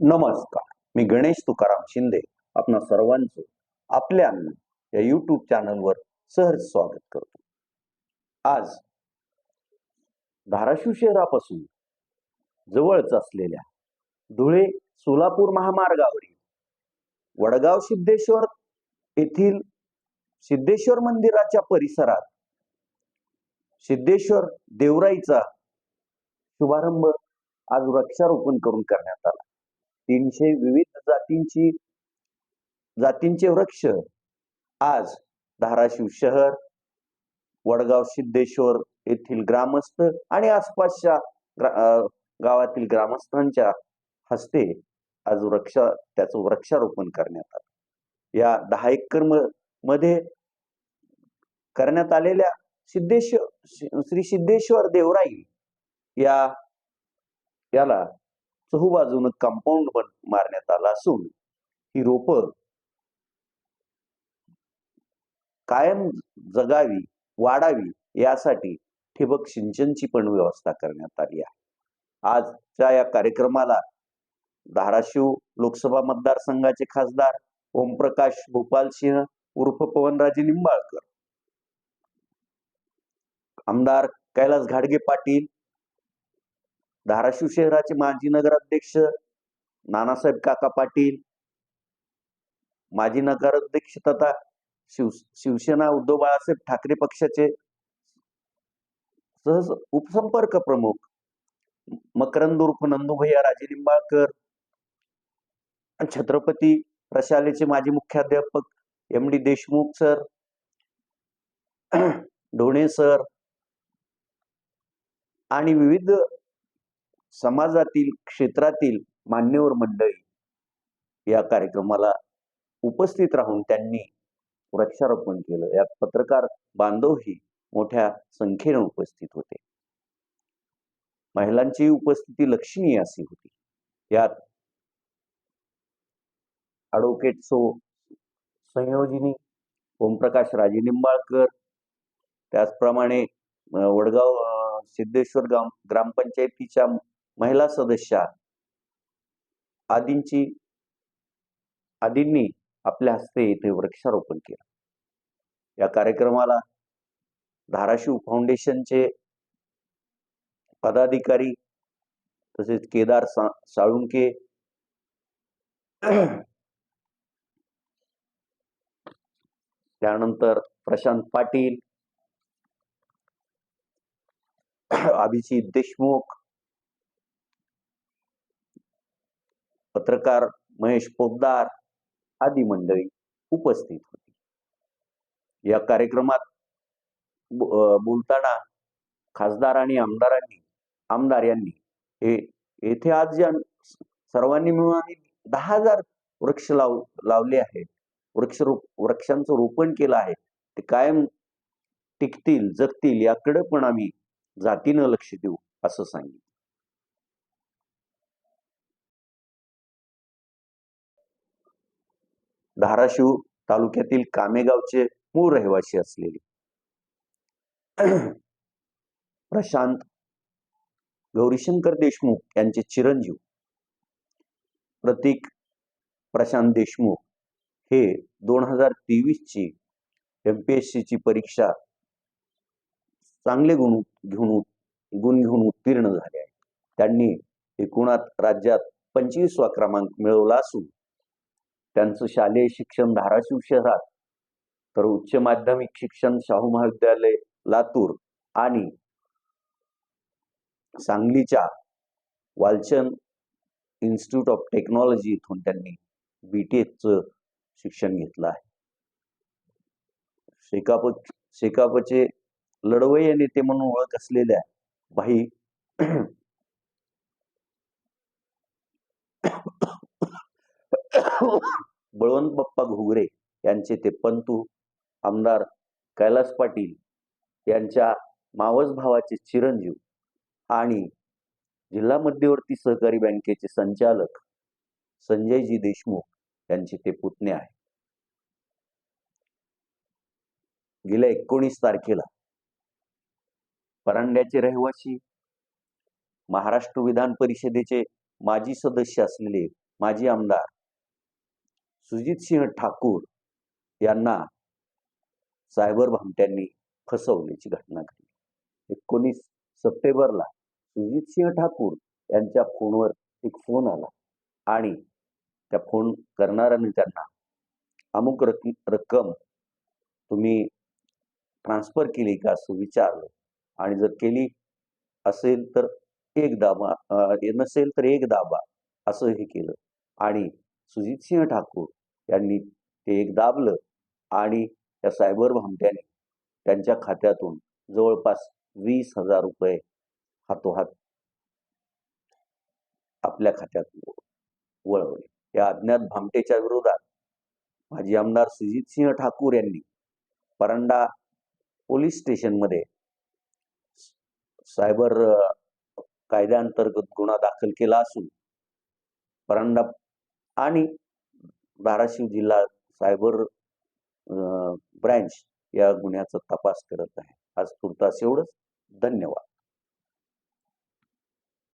नमस्कार. मी गणेश तुकाराम शिंदे आपणा सर्वांचं आपल्या या युट्यूब चॅनलवर सहर्ष स्वागत करतो. आज धाराशिव शहरापासून जवळच असलेल्या धुळे सोलापूर महामार्गावरील वडगाव सिद्धेश्वर येथील सिद्धेश्वर मंदिराच्या परिसरात सिद्धेश्वर देवराईचा शुभारंभ आज वृक्षारोपण करून करण्यात आला. तीनशे विविध जातींची जातींचे वृक्ष. आज धाराशिव शहर वडगाव सिद्धेश्वर येथील ग्रामस्थ आणि आसपासच्या ग्रा- गावातील ग्रामस्थांच्या हस्ते आज वृक्ष त्याचं वृक्षारोपण करण्यात आलं. या दहा एकर म- मध्ये करण्यात आलेल्या सिद्धेश्वर श्री सिद्धेश्वर देवराई या याला चहूबाजून कंपाऊंड बन मारण्यात आला असून ही रोपं कायम जगावी वाढावी यासाठी ठिबक सिंचनची पण व्यवस्था करण्यात आली आहे. आजच्या या कार्यक्रमाला धाराशिव लोकसभा मतदारसंघाचे खासदार ओमप्रकाश भोपाल सिंह उर्फ पवनराजे निंबाळकर आमदार कैलास घाडगे पाटील धाराशिव शहराचे माजी नगराध्यक्ष नानासाहेब काका पाटील माजी नगराध्यक्ष तथा शिव शिवसेना उद्धव बाळासाहेब ठाकरे पक्षाचे सहज उपसंपर्क प्रमुख मकरंद उर्फ नंदुभैया राजे निंबाळकर छत्रपती प्रशालेचे माजी मुख्याध्यापक M D Deshmukh sir Dhone sir आणि विविध समाजातील क्षेत्रातील मान्यवर मंडळी या कार्यक्रमाला उपस्थित राहून त्यांनी वृक्षारोपण केलं. यात पत्रकार बांधवही मोठ्या संख्येने उपस्थित होते. महिलांची उपस्थिती लक्षणीय अशी होती. यात ॲडव्होकेट सो संयोजिनी ओमप्रकाश राजे निंबाळकर त्याचप्रमाणे वडगाव सिद्धेश्वर ग्राम ग्रामपंचायतीच्या महिला सदस्या आदींची आदींनी आपल्या हस्ते इथे वृक्षारोपण केलं. या कार्यक्रमाला धाराशिव फाउंडेशनचे पदाधिकारी तसेच केदार सा साळुंके त्यानंतर प्रशांत पाटील अभिजित देशमुख पत्रकार महेश पोद्दार आदी मंडळी उपस्थित होती. या कार्यक्रमात बोलताना खासदार आणि आमदारांनी आमदार यांनी हे येथे आज ज्या सर्वांनी मिळून आम्ही दहा हजार वृक्ष लाव लावले आहेत. वृक्ष रोप वृक्षांचं रोपण केलं आहे. ते कायम टिकतील जगतील याकडे पण आम्ही जातीनं लक्ष देऊ असं सांगितलं. धाराशिव तालुक्यातील कामेगावचे मूळ रहिवासी असलेले. प्रशांत गौरीशंकर देशमुख यांचे चिरंजीव. प्रतीक प्रशांत देशमुख हे दोन हजार तेवीस ची एमपीएससी ची परीक्षा चांगले गुण घेऊन गुण घेऊन उत्तीर्ण झाले आहेत. त्यांनी एकूणात राज्यात पंचवीसवा क्रमांक मिळवला असून त्यांचं शालेय शिक्षण धाराशिव शहरात तर उच्च माध्यमिक शिक्षण शाहू महाविद्यालय लातूर आणि सांगलीच्या वालचंद इन्स्टिट्यूट ऑफ टेक्नॉलॉजी इथून त्यांनी बीटेकचं शिक्षण घेतलं आहे. शेकाप शेकापचे लढवय नेते म्हणून ओळख असलेल्या भाई बळवंत बाप्पा घुगरे यांचे ते पंतू आमदार कैलास पाटील यांच्या मावस भावाचे चिरंजीव आणि जिल्हा मध्यवर्ती सहकारी बँकेचे संचालक संजयजी देशमुख यांचे ते पुतणे आहे गेल्या एकोणीस तारखेला परांड्याचे रहिवासी महाराष्ट्र विधान परिषदेचे माजी सदस्य असलेले माजी आमदार सुजितसिंह ठाकूर यांना सायबर भामट्यांनी फसवल्याची घटना घडली. एकोणीस सप्टेंबरला सुजितसिंह ठाकूर यांच्या फोनवर एक फोन आला आणि त्या फोन करणाऱ्याने त्यांना अमुक रक रक्कम तुम्ही ट्रान्सफर केली का असं विचारलं. आणि जर केली असेल तर एक दाबा नसेल तर एक दाबा असं हे केलं. आणि सुजितसिंह ठाकूर यांनी ते एक दाबलं आणि त्या सायबर भामट्याने त्यांच्या खात्यातून जवळपास वीस हजार रुपये हातोहात आपल्या खात्यात वळवले. या अज्ञात भामटेच्या विरोधात माजी आमदार सुजितसिंह ठाकूर यांनी परांडा पोलीस स्टेशनमध्ये सायबर कायद्याअंतर्गत गुन्हा दाखल केला असून परांडा आणि धाराशिव जिल्हा सायबर ब्रँच या गुन्ह्याचा तपास करत आहे. आज तुर्तास एवढंच. धन्यवाद.